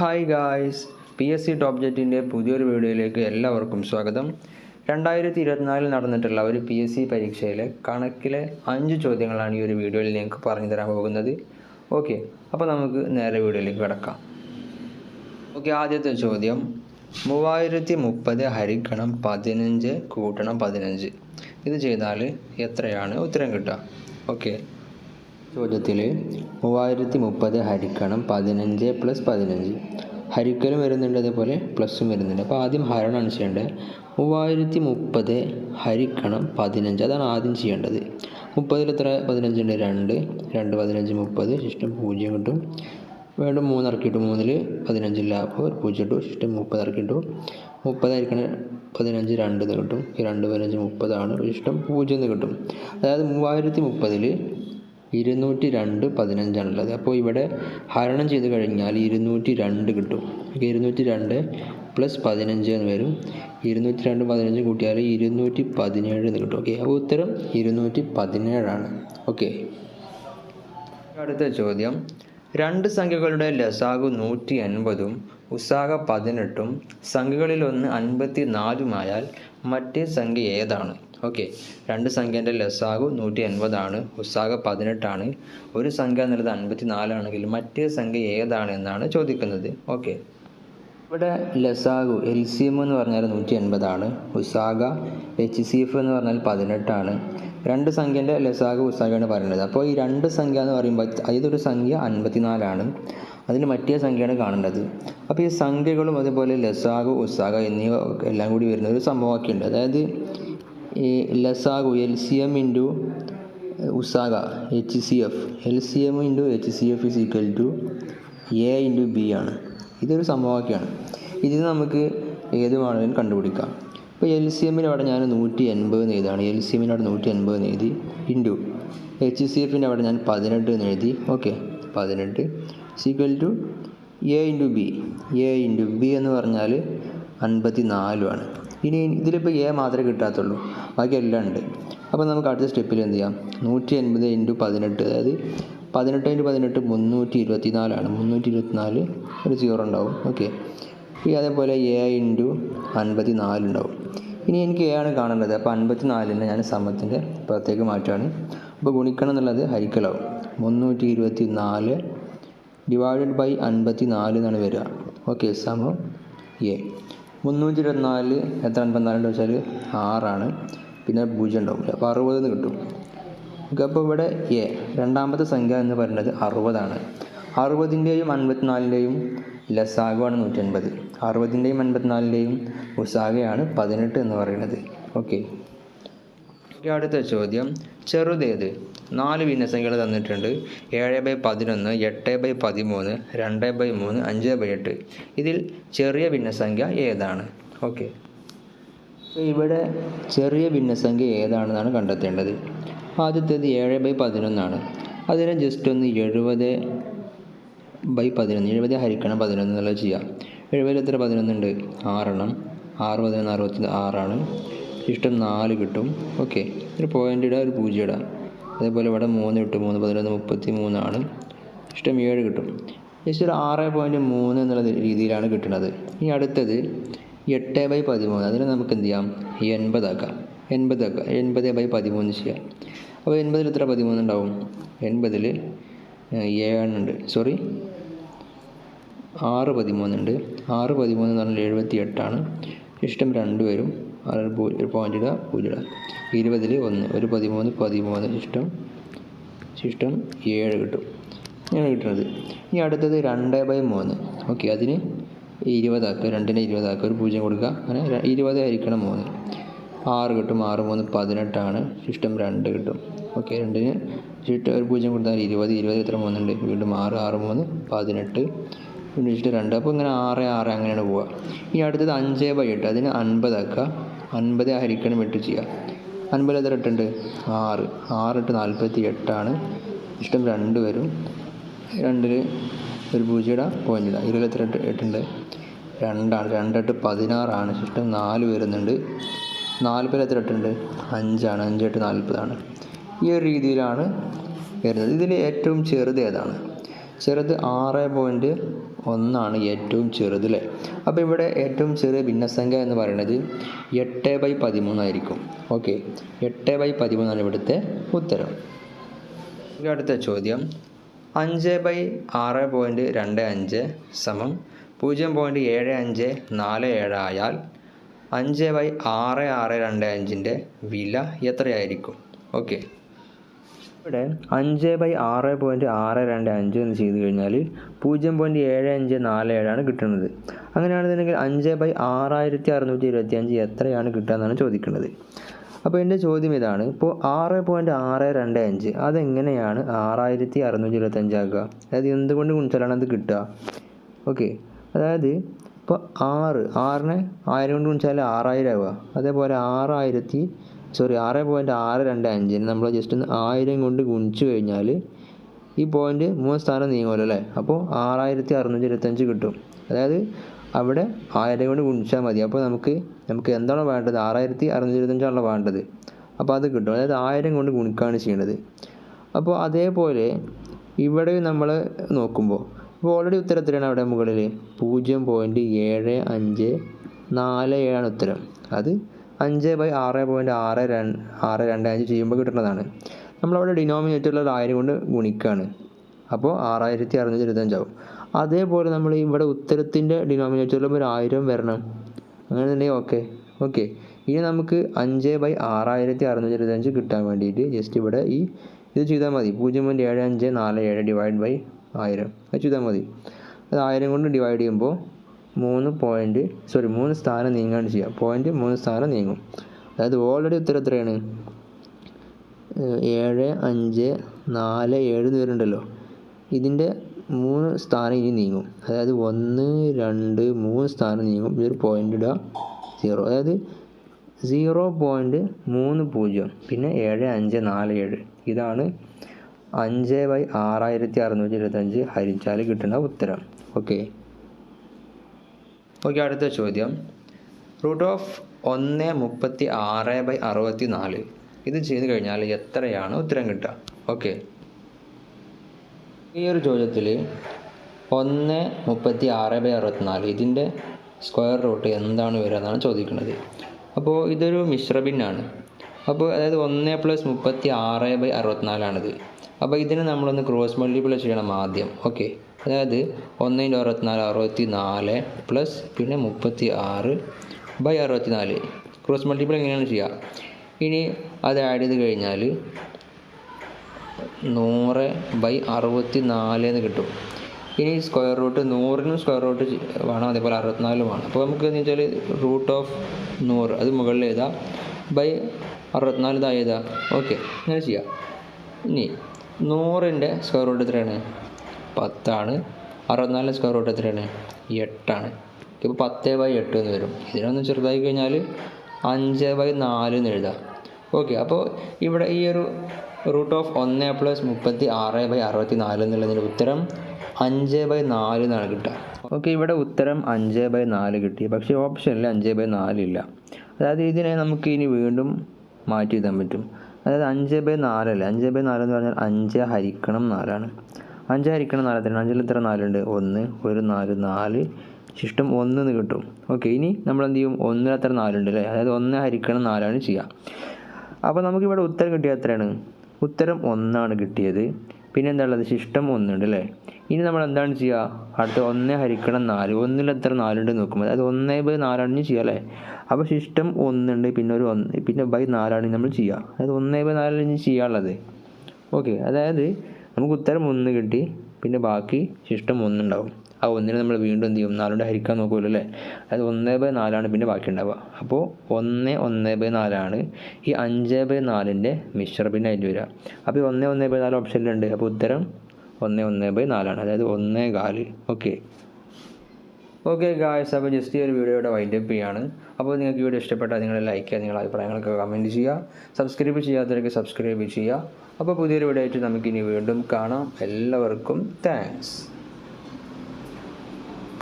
Hi guys P S C top ജെറ്റിന്റെ പുതിയൊരു വീഡിയോയിലേക്ക് എല്ലാവർക്കും സ്വാഗതം. രണ്ടായിരത്തി ഇരുപത്തിനാലിൽ നടന്നിട്ടുള്ള ഒരു പി എസ് സി പരീക്ഷയിലെ കണക്കിലെ അഞ്ച് ചോദ്യങ്ങളാണ് ഈ ഒരു വീഡിയോയിൽ നിങ്ങൾക്ക് പറഞ്ഞു തരാൻ പോകുന്നത്. ഓക്കെ അപ്പോൾ നമുക്ക് നേരെ വീഡിയോയിലേക്ക് കിടക്കാം. ഓക്കെ ആദ്യത്തെ ചോദ്യം. മൂവായിരത്തി മുപ്പത് ഹരിക്കണം പതിനഞ്ച് കൂട്ടണം പതിനഞ്ച്. ഇത് ചെയ്താൽ എത്രയാണ് ഉത്തരം കിട്ടുക? ഓക്കെ ചോദ്യത്തിൽ മൂവായിരത്തി മുപ്പത് ഹരിക്കണം പതിനഞ്ച് പ്ലസ് പതിനഞ്ച്. ഹരിക്കലും വരുന്നുണ്ട് അതേപോലെ പ്ലസ്സും വരുന്നുണ്ട്. അപ്പോൾ ആദ്യം ഹരണമാണ് ചെയ്യേണ്ടത്. മൂവായിരത്തി മുപ്പത് ഹരിക്കണം പതിനഞ്ച്. അതാണ് ആദ്യം ചെയ്യേണ്ടത്. മുപ്പതിൽ എത്ര? പതിനഞ്ചുണ്ട് രണ്ട്. രണ്ട് പതിനഞ്ച് മുപ്പത്. ശിഷ്ടം പൂജ്യം കിട്ടും. വീണ്ടും മൂന്ന് ഇറക്കിയിട്ടു മൂന്നിൽ പതിനഞ്ചില്ല അപ്പോൾ പൂജ്യം ഇട്ടു ശിഷ്ടം മുപ്പത് ഇറക്കിയിട്ടു ഹരിക്കണം പതിനഞ്ച് രണ്ട് എന്ന് കിട്ടും. രണ്ട് പതിനഞ്ച് മുപ്പതാണ്. ശിഷ്ടം പൂജ്യം എന്ന് കിട്ടും. അതായത് മൂവായിരത്തി മുപ്പതിൽ ഇരുന്നൂറ്റി രണ്ട് പതിനഞ്ചാണുള്ളത്. അപ്പോൾ ഇവിടെ ഹരണം ചെയ്ത് കഴിഞ്ഞാൽ ഇരുന്നൂറ്റി രണ്ട് കിട്ടും. ഇരുന്നൂറ്റി രണ്ട് പ്ലസ് പതിനഞ്ച് എന്ന് വരും. ഇരുന്നൂറ്റി രണ്ട് പതിനഞ്ച് കൂട്ടിയാൽ ഇരുന്നൂറ്റി പതിനേഴ് എന്ന് കിട്ടും. ഓക്കെ അപ്പോൾ ഉത്തരം ഇരുന്നൂറ്റി പതിനേഴാണ് ഓക്കെ അടുത്ത ചോദ്യം. രണ്ട് സംഖ്യകളുടെ ലസാഗു നൂറ്റി അൻപതും ഉസാഗ പതിനെട്ടും സംഖ്യകളിലൊന്ന് അൻപത്തി നാലുമായാൽ മറ്റേ സംഖ്യ ഏതാണ്? ഓക്കെ രണ്ട് സംഖ്യേന്റെ ലസാഗു നൂറ്റി എൺപതാണ് ഉസാഗ പതിനെട്ടാണ്. ഒരു സംഖ്യ എന്നുള്ളത് അൻപത്തി നാലാണെങ്കിൽ മറ്റേ സംഖ്യ ഏതാണ് എന്നാണ് ചോദിക്കുന്നത്. ഓക്കെ ഇവിടെ ലസാഗു എൽ സി എം എന്ന് പറഞ്ഞാൽ നൂറ്റി എൺപതാണ് ഉസാഗ എച്ച് സി എഫ് എന്ന് പറഞ്ഞാൽ പതിനെട്ടാണ്. രണ്ട് സംഖ്യന്റെ ലസാഗു ഉസാഗയാണ് പറയുന്നത്. അപ്പോൾ ഈ രണ്ട് സംഖ്യ എന്ന് പറയുമ്പോൾ അതിലൊരു സംഖ്യ? അൻപത്തിനാലാണ്. അതിന് മറ്റേ സംഖ്യയാണ് കാണേണ്ടത്. അപ്പോൾ ഈ സംഖ്യകളും അതുപോലെ ലസാഗു ഉസാഗ എന്നിവ എല്ലാം കൂടി വരുന്ന ഒരു സംഭവമൊക്കെ ഉണ്ട് അതായത് ഈ ലസാഗു L C M into ഉസാഗ H C F L C M into H C F is equal to A into B ആണ്. ഇതൊരു സമവാക്യമാണ്. നിന്ന് നമുക്ക് ഏത് വേണമെങ്കിലും കണ്ടുപിടിക്കാം. ഇപ്പോൾ എൽ സി എമ്മിന് അവിടെ ഞാൻ നൂറ്റി എൺപത് എന്ന് എൽ സി എമ്മിന്റെ അവിടെ നൂറ്റി എൺപത് എന്ന് എഴുതി ഇന്റു എച്ച് സി എഫിന്റെ അവിടെ ഞാൻ പതിനെട്ട് എന്ന് എഴുതി ഓക്കെ പതിനെട്ട് is equal to A into B A into B എന്ന് പറഞ്ഞാൽ അൻപത്തി നാലുമാണ് ഇനി ഇതിലിപ്പോൾ എ മാത്രമേ കിട്ടാത്തുള്ളൂ. ബാക്കി എല്ലാം ഉണ്ട്. അപ്പോൾ നമുക്ക് അടുത്ത സ്റ്റെപ്പിൽ എന്ത് ചെയ്യാം? നൂറ്റി എൺപത് ഇന്റു പതിനെട്ട് അതായത് പതിനെട്ട് ഇന്റു പതിനെട്ട് മുന്നൂറ്റി ഇരുപത്തി നാലാണ് മുന്നൂറ്റി ഇരുപത്തിനാല് ഒരു സീറോ ഉണ്ടാവും. ഓക്കെ ഈ അതേപോലെ എ ഇന്റു അൻപത്തി നാലുണ്ടാവും ഇനി എനിക്ക് എ ആണ് കാണേണ്ടത്. അപ്പോൾ അൻപത്തി നാലിനെ ഞാൻ സമത്തിന്റെ പുറത്തേക്ക് മാറ്റുകയാണ് അപ്പോൾ ഗുണിക്കണം എന്നുള്ളത് ഹരിക്കലാവും. മുന്നൂറ്റി ഇരുപത്തി നാല് ഡിവൈഡഡ് ബൈ അൻപത്തി നാല് എന്നാണ് വരിക. ഓക്കെ സമം എ മുന്നൂറ്റി ഇരുപത്തിനാല് എത്ര അൻപത്തിനാലുണ്ട് വെച്ചാൽ ആറാണ്. പിന്നെ പൂജ്യം ഉണ്ടാവും. അപ്പോൾ അറുപത് എന്ന് കിട്ടും. ഓക്കെ അപ്പോൾ ഇവിടെ എ രണ്ടാമത്തെ സംഖ്യ എന്ന് പറയുന്നത് അറുപതാണ്. അറുപതിന്റെയും അൻപത്തിനാലിന്റെയും ലസാഗുവാണ് നൂറ്റൻപത്. അറുപതിന്റെയും അൻപത്തിനാലിന്റെയും ഉസാഗയാണ് പതിനെട്ട് എന്ന് പറയുന്നത്. ഓക്കെ. അടുത്ത ചോദ്യം ചെറുതേത്? നാല് ഭിന്നസംഖ്യകൾ തന്നിട്ടുണ്ട്. ഏഴ് ബൈ പതിനൊന്ന് എട്ട് ബൈ പതിമൂന്ന് രണ്ട് ബൈ മൂന്ന് അഞ്ച് ബൈ എട്ട്. ഇതിൽ ചെറിയ ഭിന്നസംഖ്യ ഏതാണ്? ഓക്കെ. ഇവിടെ ചെറിയ ഭിന്നസംഖ്യ ഏതാണെന്നാണ് കണ്ടെത്തേണ്ടത്. ആദ്യത്തേത് ഏഴ് ബൈ പതിനൊന്നാണ്. അതിനെ ജസ്റ്റ് ഒന്ന് എഴുപത് ബൈ പതിനൊന്ന് എഴുപത് ഹരിക്കണം പതിനൊന്ന് എന്നുള്ളത് ചെയ്യാം. എഴുപതിൽ എത്ര പതിനൊന്നുണ്ട്? ആറെണ്ണം. ആറ് പതിനൊന്ന് അറുപത്തി ആറാണ്. ഇഷ്ടം നാല് കിട്ടും. ഓക്കെ. ഒരു പോയിന്റ് ഇടാം ഒരു പൂജ്യം ഇടാം. അതേപോലെ ഇവിടെ മൂന്ന് കിട്ടും മൂന്ന് പതിനൊന്ന് മുപ്പത്തി മൂന്നാണ് ഇഷ്ടം ഏഴ് കിട്ടും. ജസ്റ്റ് ഒരു ആറ് പോയിന്റ് മൂന്ന് എന്നുള്ള രീതിയിലാണ് കിട്ടുന്നത്. ഇനി അടുത്തത് എട്ട് ബൈ പതിമൂന്ന്. അതിനെ നമുക്ക് എന്ത് ചെയ്യാം? എൺപതാക്കാം എൺപതാക്കാം എൺപത് ബൈ പതിമൂന്ന് ചെയ്യാം. അപ്പോൾ എൺപതിൽ എത്ര പതിമൂന്ന് ഉണ്ടാവും? എൺപതിൽ ഏഴുണ്ട് സോറി ആറ് പതിമൂന്നുണ്ട് ആറ് പതിമൂന്ന് എന്ന് പറഞ്ഞാൽ എഴുപത്തി എട്ടാണ് ഇഷ്ടം രണ്ട് വരും ആറ് ഒരു പോയിന്റ് ഇടുക പൂജ്യം ഇടുക. ഇരുപതിൽ ഒന്ന് ഒരു പതിമൂന്ന് പതിമൂന്ന് ശിഷ്ടം ശിഷ്ടം ഏഴ് കിട്ടും. ഇങ്ങനെ കിട്ടുന്നത്. ഇനി അടുത്തത് രണ്ട് ബൈ മൂന്ന്. ഓക്കെ അതിന് ഇരുപതാക്കുക രണ്ടിന് ഇരുപതാക്കുക ഒരു പൂജ്യം കൊടുക്കുക. അങ്ങനെ ഇരുപത് ആയിരിക്കണം മൂന്ന്. ആറ് കിട്ടും ആറ് മൂന്ന് പതിനെട്ടാണ്. ശിഷ്ടം രണ്ട് കിട്ടും. ഓക്കെ രണ്ടിന് ശിഷ്ടം ഒരു പൂജ്യം കൊടുത്താൽ ഇരുപത് ഇരുപത് എത്ര മൂന്നുണ്ട്? വീണ്ടും ആറ് ആറ് മൂന്ന് പതിനെട്ട്. പിന്നെ ഇഷ്ടം രണ്ട്. അപ്പോൾ ഇങ്ങനെ ആറ് ആറ് അങ്ങനെയാണ് പോവുക. ഇനി അടുത്തത് അഞ്ച് ബൈ എട്ട്. അതിന് അൻപതാക്കുക. അൻപത് ഹരിക്കണം എട്ട് ചെയ്യുക അൻപത് എത്ര എട്ടുണ്ട്? ആറ്. ആറിട്ട് നാൽപ്പത്തി എട്ടാണ്. ഇഷ്ടം രണ്ട് വരും. രണ്ടിൽ ഒരു പൂജ്യം ഇടാം. പോയിന്റ് ഇടാം. ഇരുപത് എത്ര എട്ട് എട്ടുണ്ട്? രണ്ടാണ്. രണ്ടെട്ട് പതിനാറാണ്. ഇഷ്ടം നാല് വരുന്നുണ്ട്. നാൽപ്പത് എത്ര എട്ടുണ്ട്? അഞ്ചാണ്. അഞ്ചെട്ട് നാൽപ്പതാണ് ഈ ഒരു രീതിയിലാണ് വരുന്നത്. ഇതിൽ ഏറ്റവും ചെറുത് ഏതാണ്? ചെറുത് ആറ് പോയിന്റ് ഒന്നാണ് ഏറ്റവും ചെറുത് അല്ലേ അപ്പോൾ ഇവിടെ ഏറ്റവും ചെറിയ ഭിന്നസംഖ്യ എന്ന് പറയുന്നത് എട്ട് ബൈ പതിമൂന്നായിരിക്കും ഓക്കെ എട്ട് ബൈ പതിമൂന്നാണ് ഇവിടുത്തെ ഉത്തരം. അടുത്ത ചോദ്യം. അഞ്ച് ബൈ ആറ് പോയിന്റ് രണ്ട് അഞ്ച് സമം പൂജ്യം പോയിന്റ് ഏഴ് അഞ്ച് നാല് ഏഴ് ആയാൽ അഞ്ച് ബൈ ആറ് ആറ് രണ്ട് അഞ്ചിന്റെ വില എത്രയായിരിക്കും? ഓക്കെ ഇവിടെ അഞ്ച് ബൈ ആറ് പോയിന്റ് ആറ് രണ്ട് അഞ്ച് എന്ന് ചെയ്ത് കഴിഞ്ഞാൽ പൂജ്യം പോയിന്റ് ഏഴ് അഞ്ച് നാല് ഏഴാണ് കിട്ടുന്നത്. അങ്ങനെയാണെന്നുണ്ടെങ്കിൽ അഞ്ച് ബൈ ആറായിരത്തി അറുന്നൂറ്റി ഇരുപത്തി അഞ്ച് എത്രയാണ് കിട്ടുക എന്നാണ് ചോദിക്കുന്നത്. അപ്പോൾ എന്റെ ചോദ്യം ഇതാണ്. ഇപ്പോൾ ആറ് പോയിന്റ് ആറ് രണ്ട് അഞ്ച് അതെങ്ങനെയാണ് ആറായിരത്തി അറുന്നൂറ്റി ഇരുപത്തഞ്ച് ആക്കുക? അതായത് എന്തുകൊണ്ട് ഗുണിച്ചാലാണ് അത് കിട്ടുക? ഓക്കെ. അതായത് ഇപ്പോൾ ആറ് ആറിനെ ആയിരം കൊണ്ട് ഗുണിച്ചാൽ ആറായിരം ആവുക. അതേപോലെ ആറായിരത്തി സോറി ആറ് പോയിന്റ് ആറ് രണ്ട് അഞ്ചിന് നമ്മൾ ജസ്റ്റ് ഒന്ന് ആയിരം കൊണ്ട് ഗുണിച്ചു കഴിഞ്ഞാൽ ഈ പോയിന്റ് മൂന്ന് സ്ഥാനം നീങ്ങുമല്ലോ അല്ലേ? അപ്പോൾ ആറായിരത്തി അറുന്നൂറ്റി ഇരുപത്തഞ്ച് കിട്ടും. അതായത് അവിടെ ആയിരം കൊണ്ട് ഗുണിച്ചാൽ മതി. അപ്പോൾ നമുക്ക് നമുക്ക് എന്താണോ വേണ്ടത്? ആറായിരത്തി അറുന്നൂറ്റി ഇരുപത്തഞ്ചാണല്ലോ വേണ്ടത്. അപ്പോൾ അത് കിട്ടും. അതായത് ആയിരം കൊണ്ട് ഗുണിക്കുകയാണ് ചെയ്യേണ്ടത് അപ്പോൾ അതേപോലെ ഇവിടെ നമ്മൾ നോക്കുമ്പോൾ ഇപ്പോൾ ഓൾറെഡി ഉത്തരത്തിലാണ് അവിടെ മുകളിൽ പൂജ്യം പോയിന്റ് ഏഴ് അഞ്ച് നാല് ഏഴാണ് ഉത്തരം. അത് അഞ്ച് ബൈ ആറ് പോയിന്റ് ആറ് രണ്ട് ആറ് രണ്ട് അഞ്ച് ചെയ്യുമ്പോൾ കിട്ടുന്നതാണ്. നമ്മളവിടെ ഡിനോമിനേറ്ററിലുള്ള ആയിരം കൊണ്ട് ഗുണിക്കുകയാണ്. അപ്പോൾ ആറായിരത്തി അറുന്നൂറ്റി ഇരുപത്തഞ്ചാവും അതേപോലെ നമ്മൾ ഇവിടെ ഉത്തരത്തിന്റെ ഡിനോമിനേറ്ററിലും ഒരു ആയിരം വരണം. അങ്ങനെയുണ്ടെങ്കിൽ ഓക്കെ. ഓക്കെ. ഇനി നമുക്ക് അഞ്ച് ബൈ ആറായിരത്തി അറുന്നൂറ്റി ഇരുപത്തഞ്ച് കിട്ടാൻ വേണ്ടിയിട്ട് ജസ്റ്റ് ഇവിടെ ഈ ഇത് ചെയ്താൽ മതി. പൂജ്യം പോയിന്റ് ഏഴ് അഞ്ച് നാല് ഏഴ് ഡിവൈഡ് ബൈ ആയിരം. അത് ചെയ്താൽ മതി. അത് ആയിരം കൊണ്ട് ഡിവൈഡ് ചെയ്യുമ്പോൾ മൂന്ന് പോയിന്റ് സോറി മൂന്ന് സ്ഥാനം നീങ്ങാണ് ചെയ്യുക പോയിന്റ് മൂന്ന് സ്ഥാനം നീങ്ങും. അതായത് ഓൾറെഡി ഉത്തരം എത്രയാണ്? ഏഴ് അഞ്ച് നാല് ഏഴ് എന്ന് വരുന്നുണ്ടല്ലോ. ഇതിന്റെ മൂന്ന് സ്ഥാനം ഇനി നീങ്ങും. അതായത് ഒന്ന് രണ്ട് മൂന്ന് സ്ഥാനം നീങ്ങും. ഇതൊരു പോയിന്റ് ഇടുക സീറോ അതായത് സീറോ പോയിന്റ് മൂന്ന് പൂജ്യം. പിന്നെ ഏഴ് അഞ്ച് നാല് ഏഴ്. ഇതാണ് അഞ്ച് ബൈ ആറായിരത്തി അറുന്നൂറ്റി ഇരുപത്തഞ്ച് ഹരിച്ചാൽ കിട്ടുന്ന ഉത്തരം. ഓക്കെ ഓക്കെ അടുത്ത ചോദ്യം. റൂട്ട് ഓഫ് ഒന്ന് മുപ്പത്തി ആറ് ബൈ അറുപത്തി നാല് ഇത് ചെയ്തു കഴിഞ്ഞാൽ എത്രയാണ് ഉത്തരം കിട്ടുക? ഓക്കെ. ഈ ഒരു ചോദ്യത്തിൽ ഒന്ന് മുപ്പത്തി ആറ് ബൈ അറുപത്തിനാല് ഇതിന്റെ സ്ക്വയർ റൂട്ട് എന്താണ് വരിക എന്നാണ് ചോദിക്കുന്നത്. അപ്പോൾ ഇതൊരു മിശ്രബിന്നാണ് അപ്പോൾ അതായത് ഒന്ന് പ്ലസ് മുപ്പത്തി ആറ് ബൈ അറുപത്തിനാലാണിത്. അപ്പോൾ ഇതിന് നമ്മളൊന്ന് ക്രോസ് മൾട്ടിപ്ലൈ ചെയ്യണം ആദ്യം. ഓക്കെ. അതായത് ഒന്നിന്റെ അറുപത്തിനാല് അറുപത്തി നാല് പ്ലസ് പിന്നെ മുപ്പത്തി ആറ് ബൈ അറുപത്തി നാല് ക്രോസ് മൾട്ടിപ്ലൈ എങ്ങനെയാണ് ചെയ്യുക ഇനി അത് ആഡ് ചെയ്ത് കഴിഞ്ഞാൽ നൂറ് ബൈ അറുപത്തി നാല് എന്ന് കിട്ടും. ഇനി സ്ക്വയർ റൂട്ട് നൂറിനും സ്ക്വയർ റൂട്ട് വേണം അതേപോലെ അറുപത്തിനാലും വേണം. അപ്പോൾ നമുക്ക് എന്ന് വെച്ചാൽ റൂട്ട് ഓഫ് നൂറ് അത് മുകളിൽ എഴുതാം. ബൈ അറുപത്തിനാല് ഇതാ എഴുതാം. ഓക്കെ അങ്ങനെ ചെയ്യാം. ഇനി നൂറിന്റെ സ്ക്വയർ റൂട്ട് എത്രയാണ്? പത്താണ്. അറുപത്തിനാല് സ്ക്വയർ റൂട്ട് എത്രയാണ്? എട്ടാണ്. ഇപ്പോൾ പത്ത് ബൈ എട്ട് എന്ന് വരും. ഇതിനൊന്ന് ചെറുതായി കഴിഞ്ഞാൽ അഞ്ച് ബൈ നാല് എന്ന് എഴുതാം. ഓക്കെ അപ്പോൾ ഇവിടെ ഈ ഒരു റൂട്ട് ഓഫ് ഒന്ന് പ്ലസ് മുപ്പത്തി ആറ് ബൈ അറുപത്തി നാല് എന്നുള്ളതിന്റെ ഉത്തരം അഞ്ച് ബൈ നാല് എന്നാണ് കിട്ടുക. ഓക്കെ ഇവിടെ ഉത്തരം അഞ്ച് ബൈ നാല് കിട്ടി. പക്ഷേ ഓപ്ഷനിൽ അഞ്ച് ബൈ ഇല്ല. അതായത് ഇതിനെ നമുക്ക് ഇനി വീണ്ടും മാറ്റി എഴുതാൻ പറ്റും. അതായത് അഞ്ച് ബൈ നാലല്ല അഞ്ച് ബൈ നാല് എന്ന് പറഞ്ഞാൽ അഞ്ച് ഹരിക്കണം നാലാണ്. അഞ്ച് ഹരിക്കണം നാല് തരണം അഞ്ചിൽ എത്ര? നാലുണ്ട്. ഒന്ന് ഒരു നാല് നാല്. ശിഷ്ടം ഒന്ന് എന്ന് കിട്ടും. ഓക്കെ ഇനി നമ്മൾ എന്ത് ചെയ്യും? ഒന്നിൽ എത്ര നാലുണ്ട് അല്ലേ? അതായത് ഒന്ന് ഹരിക്കണം നാലാണ് ചെയ്യുക അപ്പോൾ നമുക്കിവിടെ ഉത്തരം കിട്ടിയത് എത്രയാണ്? ഉത്തരം ഒന്നാണ് കിട്ടിയത്. പിന്നെ എന്താ ഉള്ളത്? ശിഷ്ടം ഒന്നുണ്ട് അല്ലേ? ഇനി നമ്മൾ എന്താണ് ചെയ്യുക അടുത്ത ഒന്ന് ഹരിക്കണം നാല്. ഒന്നിൽ എത്ര നാലുണ്ട് നോക്കുമ്പോൾ അതായത് ഒന്ന് ബൈ നാലാണ് ചെയ്യുക അല്ലേ? അപ്പോൾ ശിഷ്ടം ഒന്നുണ്ട് പിന്നെ ഒരു ഒന്ന് പിന്നെ ബൈ നാലാണ് നമ്മൾ ചെയ്യുക അതായത് ഒന്ന് ബൈ നാലാണ് ചെയ്യാനുള്ളത് ഓക്കെ അതായത് നമുക്ക് ഉത്തരം ഒന്ന് കിട്ടി പിന്നെ ബാക്കി ശിഷ്ടം ഒന്നുണ്ടാവും. ആ ഒന്നിനെ നമ്മൾ വീണ്ടും എന്ത് ചെയ്യും? നാലുകൊണ്ട് ഹരിക്കാൻ നോക്കുമല്ലോ അല്ലേ? അതായത് ഒന്ന് ബൈ നാലാണ് പിന്നെ ബാക്കി ഉണ്ടാവുക അപ്പോൾ ഒന്ന് ഒന്ന് ബൈ നാലാണ്. ഈ അഞ്ച് ബൈ നാലിന്റെ മിശ്ര പിന്നെ അതിൽ വരിക. അപ്പോൾ ഈ ഒന്ന് ഒന്ന് ബൈ നാല് ഓപ്ഷനിലുണ്ട് അപ്പോൾ ഉത്തരം ഒന്ന് ഒന്ന് ബൈ നാലാണ്. അതായത് ഒന്ന് കാൽ. ഓക്കെ. ഓക്കെ ഗായ്സ് അപ്പോൾ ജസ്റ്റ് ഈ ഒരു വീഡിയോയുടെ വൈൻഡപ്പ് ചെയ്യാണ് അപ്പോൾ നിങ്ങൾക്ക് വീഡിയോ ഇഷ്ടപ്പെട്ടാൽ നിങ്ങൾ ലൈക്ക് ചെയ്യുക നിങ്ങളുടെ അഭിപ്രായങ്ങളൊക്കെ കമന്റ് ചെയ്യുക. സബ്സ്ക്രൈബ് ചെയ്യാത്തവരൊക്കെ സബ്സ്ക്രൈബ് ചെയ്യുക. അപ്പോൾ പുതിയൊരു വീഡിയോ ആയിട്ട് നമുക്കിനി വീണ്ടും കാണാം. എല്ലാവർക്കും താങ്ക്സ്